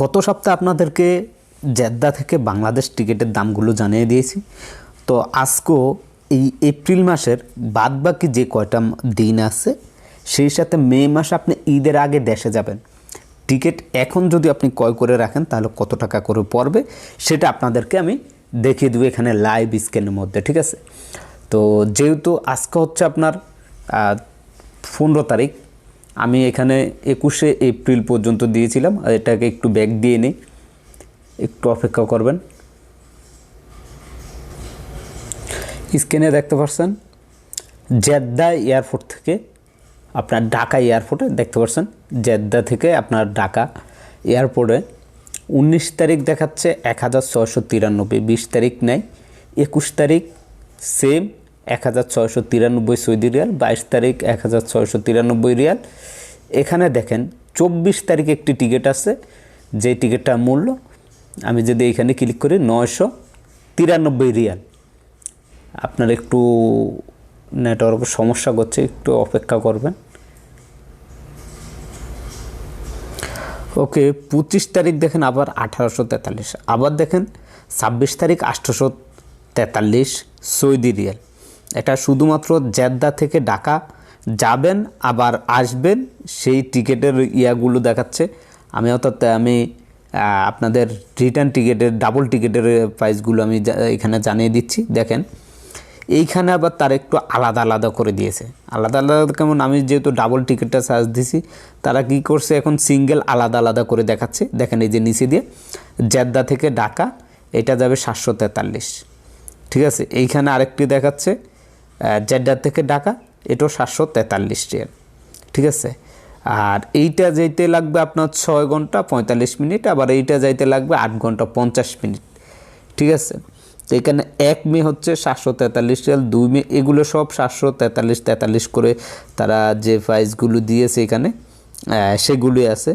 গত সপ্তাহে আপনাদেরকে জেদ্দা থেকে বাংলাদেশ টিকিটের দামগুলো জানিয়ে দিয়েছি। তো আজকেও এই এপ্রিল মাসের বাদবাকি যে কয়টা দিন আছে, সেই সাথে মে মাসে আপনি ঈদের আগে দেশে যাবেন। টিকিট এখন যদি আপনি ক্রয় করে রাখেন, তাহলে কত টাকা করে পড়বে, সেটা আপনাদেরকে আমি দেখিয়ে দেবো এখানে লাইভ স্ক্রিনের মধ্যে, ঠিক আছে? তো যেহেতু আজকে হচ্ছে আপনার পনেরো তারিখ আমি এখানে একুশে এপ্রিল পর্যন্ত দিয়েছিলাম, আর এটাকে একটু ব্যাক দিয়ে নিই। একটু অপেক্ষা করবেন। স্ক্রিনে দেখতে পাচ্ছেন জেদ্দা এয়ারপোর্ট থেকে আপনার ঢাকা এয়ারপোর্টে দেখতে পাচ্ছেন জেদ্দা থেকে আপনার ঢাকা এয়ারপোর্টে উনিশ তারিখ দেখাচ্ছে এক হাজার ছশো তিরানব্বই, বিশ তারিখ নেয় একুশ তারিখ সেম এক হাজার ছয়শো তিরানব্বই সৌদি রিয়াল, বাইশ তারিখ এক হাজার ছয়শো তিরানব্বই রিয়াল। এখানে দেখেন চব্বিশ তারিখ একটি টিকিট আছে, যে টিকিটটার মূল্য আমি যদি এখানে ক্লিক করি নয়শো তিরানব্বই রিয়াল। আপনার একটু নেটওয়ার্কের সমস্যা করছে, একটু অপেক্ষা করবেন। ওকে, পঁচিশ তারিখ দেখেন আবার আঠারোশো তেতাল্লিশ, আবার দেখেন ছাব্বিশ তারিখ আঠারোশো তেতাল্লিশ সৌদি রিয়াল। এটা শুধুমাত্র জেদ্দা থেকে ঢাকা যাবেন, আবার আসবেন, সেই টিকিটের ইয়াগুলো দেখাচ্ছে। আমি অর্থাৎ, আমি আপনাদের রিটার্ন টিকিটের ডাবল টিকিটের প্রাইসগুলো আমি এখানে জানিয়ে দিচ্ছি। দেখেন, এইখানে আবার তার একটু আলাদা আলাদা করে দিয়েছে। আলাদা আলাদা কেমন, আমি যেহেতু ডাবল টিকিটটা সার্চ দিছি, তারা কি করছে, এখন সিঙ্গেল আলাদা আলাদা করে দেখাচ্ছে। দেখেন এই যে নিচে দিয়ে, জেদ্দা থেকে ঢাকা, এটা যাবে সাতশো তেতাল্লিশ। ঠিক আছে, এইখানে আরেকটি দেখাচ্ছে। জেদ্দা থেকে ঢাকা, এটাও সাতশো তেতাল্লিশ রিয়াল ঠিক আছে? আর এইটা যাইতে লাগবে আপনার ছয় ঘণ্টা পঁয়তাল্লিশ মিনিট, আবার এইটা যাইতে লাগবে আট ঘণ্টা পঞ্চাশ মিনিট। ঠিক আছে? তো এখানে এক মে হচ্ছে সাতশো তেতাল্লিশ রিয়াল দুই মে এগুলো সব সাতশো তেতাল্লিশ তেতাল্লিশ করে তারা যে প্রাইসগুলো দিয়েছে এখানে সেগুলোই আছে।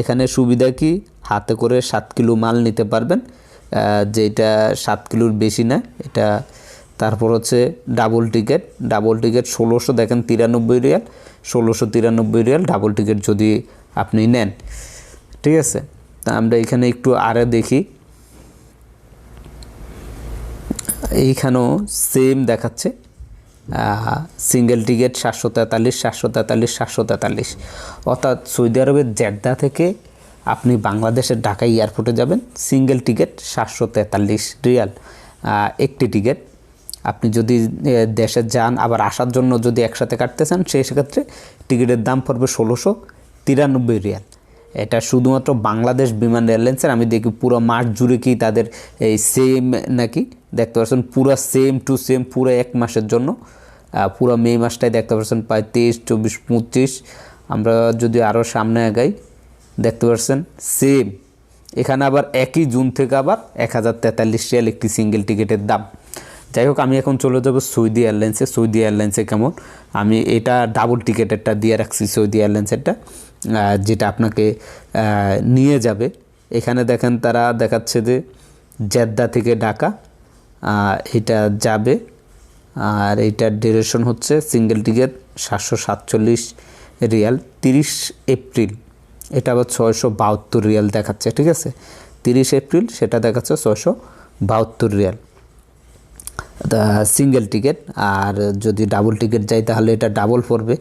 এখানে সুবিধা কি? হাতে করে সাত কিলো মাল নিতে পারবেন যেটা সাত কিলোর বেশি না, এটা তারপর হচ্ছে ডাবল টিকিট ডাবল টিকিট ষোলোশো দেখেন তিরানব্বই রিয়াল, ষোলোশো তিরানব্বই রিয়াল ডাবল টিকিট যদি আপনি নেন। ঠিক আছে? তা আমরা এখানে একটু আরে দেখি। এইখানেও সেম দেখাচ্ছে। সিঙ্গেল টিকিট সাতশো তেতাল্লিশ সাতশো তেতাল্লিশ সাতশো তেতাল্লিশ। অর্থাৎ সৌদি আরবের জেদ্দা থেকে আপনি বাংলাদেশের ঢাকা এয়ারপোর্টে যাবেন সিঙ্গেল টিকিট সাতশো তেতাল্লিশ রিয়াল। একটি টিকিট আপনি যদি দেশে যান, আবার আসার জন্য যদি একসাথে কাটতে চান সেই সেক্ষেত্রে টিকিটের দাম পড়বে ষোলোশো তিরানব্বই রিয়াল। এটা শুধুমাত্র বাংলাদেশ বিমান এয়ারলাইন্সের, আমি দেখি পুরো মাস জুড়ে কি তাদের এই সেম নাকি? দেখতে পাচ্ছেন পুরো সেম টু সেম পুরো এক মাসের জন্য। পুরো মে মাসটাই দেখতে পাচ্ছেন প্রায় তেইশ, চব্বিশ, পঁচিশ। আমরা যদি আরও সামনে আগাই, দেখতে পাচ্ছেন সেম এখানে আবার একই জুন থেকে আবার এক হাজার তেতাল্লিশ রিয়াল একটি সিঙ্গেল টিকিটের দাম। যাই হোক আমি এখন চলে যাব সৌদি এয়ারলাইন্সে। সৌদি এয়ারলাইন্সে কেমন? আমি এটা ডাবল টিকেটেরটা দিয়ে রাখছি, সৌদি এয়ারলাইন্সেরটা যেটা আপনাকে নিয়ে যাবে। এখানে দেখেন তারা দেখাচ্ছে যে জেদ্দা থেকে ঢাকা এটা যাবে। আর এইটার ডিউরেশন হচ্ছে সিঙ্গেল টিকিট সাতশো সাতচল্লিশ রিয়াল, তিরিশ এপ্রিল। এটা আবার ছয়শো বাহাত্তর রিয়াল দেখাচ্ছে, ঠিক আছে? তিরিশ এপ্রিল, সেটা দেখাচ্ছে ছয়শো বাহাত্তর রিয়াল। সিঙ্গেল টিকিট আর যদি ডাবল টিকিট যাই তাহলে এটা ডাবল পড়বে।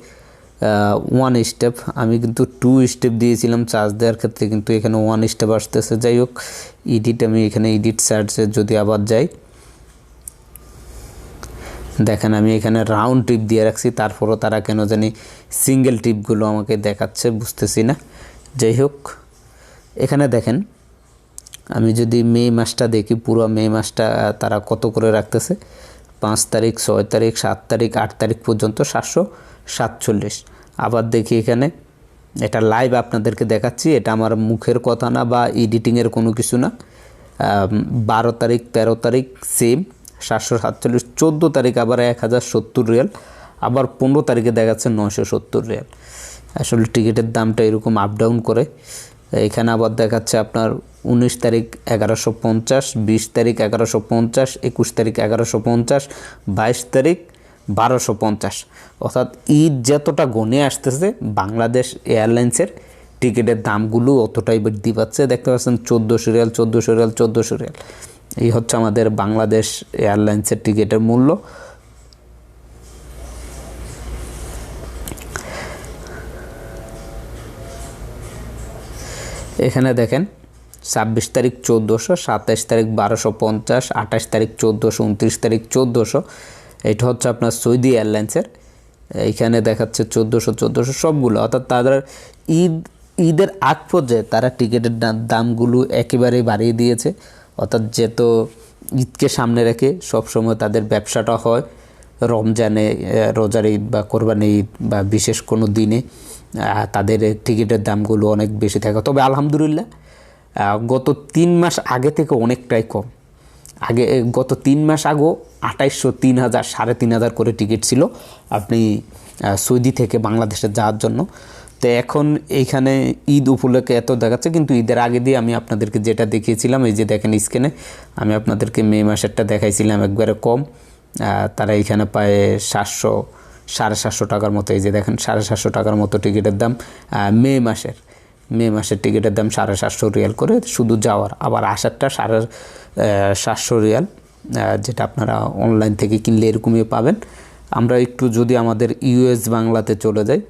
ওয়ান স্টেপ আমি কিন্তু টু স্টেপ দিয়েছিলাম চার্জ দেওয়ার ক্ষেত্রে, কিন্তু এখানে ওয়ান স্টেপ আসতেছে। যাই হোক ইডিট আমি এখানে ইডিট সার্চে যদি আবার যাই। দেখেন, আমি এখানে রাউন্ড টিপ দিয়ে রাখছি, তারপরও তারা কেন জানি সিঙ্গেল টিপগুলো আমাকে দেখাচ্ছে, বুঝতেছি না। যাই হোক, এখানে দেখেন আমি যদি মে মাসটা দেখি, পুরো মে মাসটা তারা কত করে রাখতেছে? পাঁচ তারিখ, ছয় তারিখ, সাত তারিখ, আট তারিখ পর্যন্ত সাতশো সাতচল্লিশ। আবার দেখি এখানে, এটা লাইভ আপনাদেরকে দেখাচ্ছি, এটা আমার মুখের কথা না বা এডিটিংয়ের কোনো কিছু না। বারো তারিখ, তেরো তারিখ সেম সাতশো সাতচল্লিশ, চোদ্দ তারিখ আবার এক হাজার সত্তর রিয়াল আবার পনেরো তারিখে দেখাচ্ছে নয়শো সত্তর রিয়াল আসলে টিকিটের দামটা এরকম আপ ডাউন করে এখানে আবার দেখাচ্ছে আপনার উনিশ তারিখ এগারোশো পঞ্চাশ, বিশ তারিখ এগারোশো পঞ্চাশ, একুশ তারিখ এগারোশো পঞ্চাশ, বাইশ তারিখ বারোশো পঞ্চাশ। অর্থাৎ ঈদ যতটা গনে আসতেছে, বাংলাদেশ এয়ারলাইন্সের টিকিটের দামগুলো অতটাই বৃদ্ধি পাচ্ছে। দেখতে পাচ্ছেন চোদ্দোশো রিয়াল চোদ্দোশো রিয়াল চোদ্দোশো রিয়াল। এই হচ্ছে আমাদের বাংলাদেশ এয়ারলাইন্সের টিকিটের মূল্য। এখানে দেখেন, ছাব্বিশ তারিখ চোদ্দোশো, সাতাইশ তারিখ বারোশো পঞ্চাশ, আঠাশ তারিখ চোদ্দোশো, উনত্রিশ তারিখ চোদ্দোশো। এটা হচ্ছে আপনার সৌদি এয়ারলাইন্সের। এইখানে দেখাচ্ছে চোদ্দোশো চোদ্দোশো সবগুলো। অর্থাৎ তাদের ঈদ, ঈদের আগ পর্যায়ে তারা টিকিটের দামগুলো একেবারেই বাড়িয়ে দিয়েছে। অর্থাৎ যেহেতু ঈদকে সামনে রেখে সবসময় তাদের ব্যবসাটা হয়, রমজানে রোজার ঈদ বা কোরবানি ঈদ বা বিশেষ কোনো দিনে। তাদের টিকিটের দামগুলো অনেক বেশি থাকে। তবে আলহামদুলিল্লাহ গত তিন মাস আগে থেকে অনেকটাই কম। আগে গত তিন মাস আগেও আঠাইশশো তিন হাজার, সাড়ে তিন হাজার করে টিকিট ছিল আপনি সৌদি থেকে বাংলাদেশে যাওয়ার জন্য। তো এখন এইখানে ঈদ উপলক্ষে এত দেখাচ্ছে, কিন্তু ঈদের আগে দিয়ে আমি আপনাদেরকে যেটা দেখিয়েছিলাম, এই যে দেখেন স্ক্রিনে, আমি আপনাদেরকে মে মাসেরটা দেখাইছিলাম, একবারে কম। তারা এইখানে পায় সাতশো সাড়ে সাতশো টাকার মতো, এই যে দেখেন সাড়ে সাতশো টাকার মতো টিকিটের দাম মে মাসের মে মাসের টিকিটের দাম সাড়ে সাতশো রিয়াল করে শুধু যাওয়ার। আবার আসারটা সাড়ে সাতশো রিয়াল যেটা আপনারা অনলাইন থেকে কিনলে এরকমই পাবেন। আমরা একটু যদি আমাদের ইউএস বাংলাতে চলে যাই,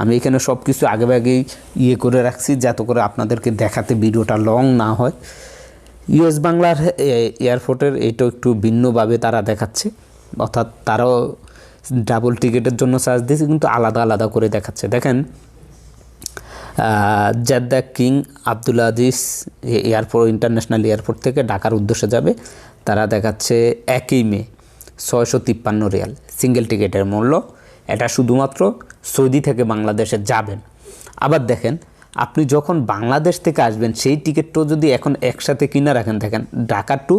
আমি এখানে সব কিছু আগেভাগেই ইয়ে করে রাখছি, যাতে করে আপনাদেরকে দেখাতে ভিডিওটা লং না হয়। ইউএস বাংলার এয়ারপোর্টের এইটা একটু ভিন্নভাবে তারা দেখাচ্ছে, অর্থাৎ তারাও ডাবল টিকিটের জন্য চার্জ দিয়েছে, কিন্তু আলাদা আলাদা করে দেখাচ্ছে। দেখেন Jeddah King Abdul Aziz airport international airport থেকে ঢাকার উদ্দেশ্যে যাবে। তারা দেখাচ্ছে একই মে, ছয়শো তিপ্পান্ন রিয়াল সিঙ্গেল টিকিটের মূল্য। এটা শুধুমাত্র সৌদি থেকে বাংলাদেশে যাবেন। আবার দেখেন, আপনি যখন বাংলাদেশ থেকে আসবেন, সেই টিকিটটাও যদি এখন একসাথে কিনে রাখেন, দেখেন, Dhaka to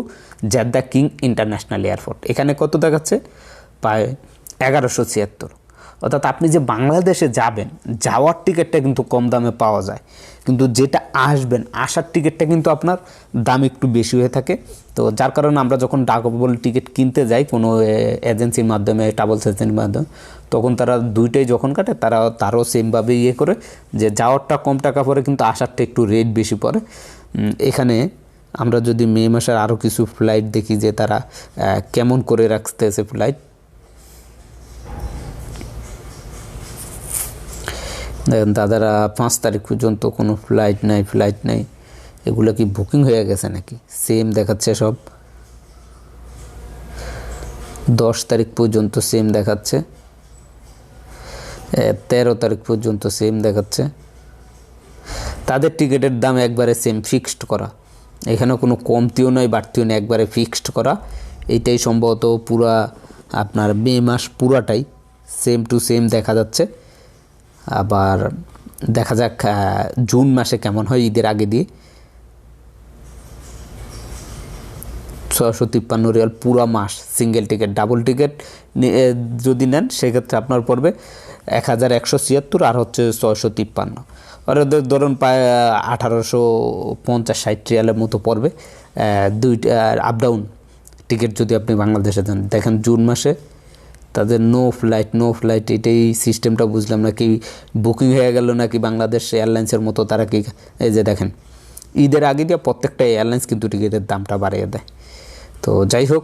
Jeddah King International Airport. এখানে কত দেখাচ্ছে? প্রায় এগারোশো ছিয়াত্তর। অর্থাৎ আপনি যে বাংলাদেশে যাবেন, যাওয়ার টিকিটটা কিন্তু কম দামে পাওয়া যায়। কিন্তু যেটা আসবেন, আসার টিকিটটা কিন্তু আপনার দাম একটু বেশি হয়ে থাকে। তো যার কারণে আমরা যখন ডাকবল টিকিট কিনতে যাই কোনো এজেন্সির মাধ্যমে, ট্রাভেলস এজেন্সির মাধ্যমে, তখন তারা দুইটাই যখন কাটে, তারা তারও সেমভাবে ইয়ে করে যে যাওয়ারটা কম টাকা পড়ে কিন্তু আসারটা একটু রেট বেশি পড়ে। এখানে আমরা যদি মে মাসের আরও কিছু ফ্লাইট দেখি যে তারা কেমন করে রাখতেছে ফ্লাইট দাদারা পাঁচ তারিখ পর্যন্ত কোনো ফ্লাইট নাই ফ্লাইট নাই। এগুলো কি বুকিং হয়ে গেছে নাকি? সেম দেখাচ্ছে সব। দশ তারিখ পর্যন্ত সেম দেখাচ্ছে। তেরো তারিখ পর্যন্ত সেম দেখাচ্ছে। তাদের টিকিটের দাম একবারে সেম ফিক্সড করা। এখানে কোনো কমতিও নয়, বাড়তিও নয়, একবারে ফিক্সড করা। এইটাই সম্ভবত পুরা আপনার মে মাস পুরাটাই সেম টু সেম দেখা যাচ্ছে। আবার দেখা যাক জুন মাসে কেমন হয় ঈদের আগে দিয়ে। ছশো তিপ্পান্ন রিয়াল পুরো মাস সিঙ্গেল টিকিট ডাবল টিকিট যদি নেন, সেক্ষেত্রে আপনার পড়বে এক হাজার একশো ছিয়াত্তর আর হচ্ছে ছয়শো তিপ্পান্ন। আর ওদের ধরুন প্রায় আঠারোশো পঞ্চাশ ষাট রিয়ালের মতো পড়বে। দুইটা আপ ডাউন টিকিট যদি আপনি বাংলাদেশে দেন, দেখেন জুন মাসে তাদের নো ফ্লাইট নো ফ্লাইট এটাই সিস্টেমটা বুঝলাম না কি বুকিং হয়ে গেল নাকি বাংলাদেশ এয়ারলাইন্সের মতো তারা কি, এই যে দেখেন, ঈদের আগে দিয়ে প্রত্যেকটা এয়ারলাইন্স কিন্তু টিকিটের দামটা বাড়িয়ে দেয়। তো যাই হোক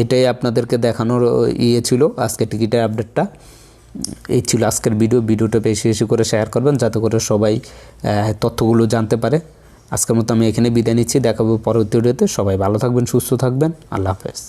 এটাই আপনাদেরকে দেখানোর ইয়ে ছিল আজকে টিকিটের আপডেটটা এই ছিল আজকের ভিডিও ভিডিওটা বেশি বেশি করে শেয়ার করবেন যাতে করে সবাই তথ্যগুলো জানতে পারে। আজকের মতো আমি এখানে বিদায় নিচ্ছি, দেখাবো পরবর্তী ভিডিওতে সবাই ভালো থাকবেন, সুস্থ থাকবেন। আল্লাহ হাফেজ।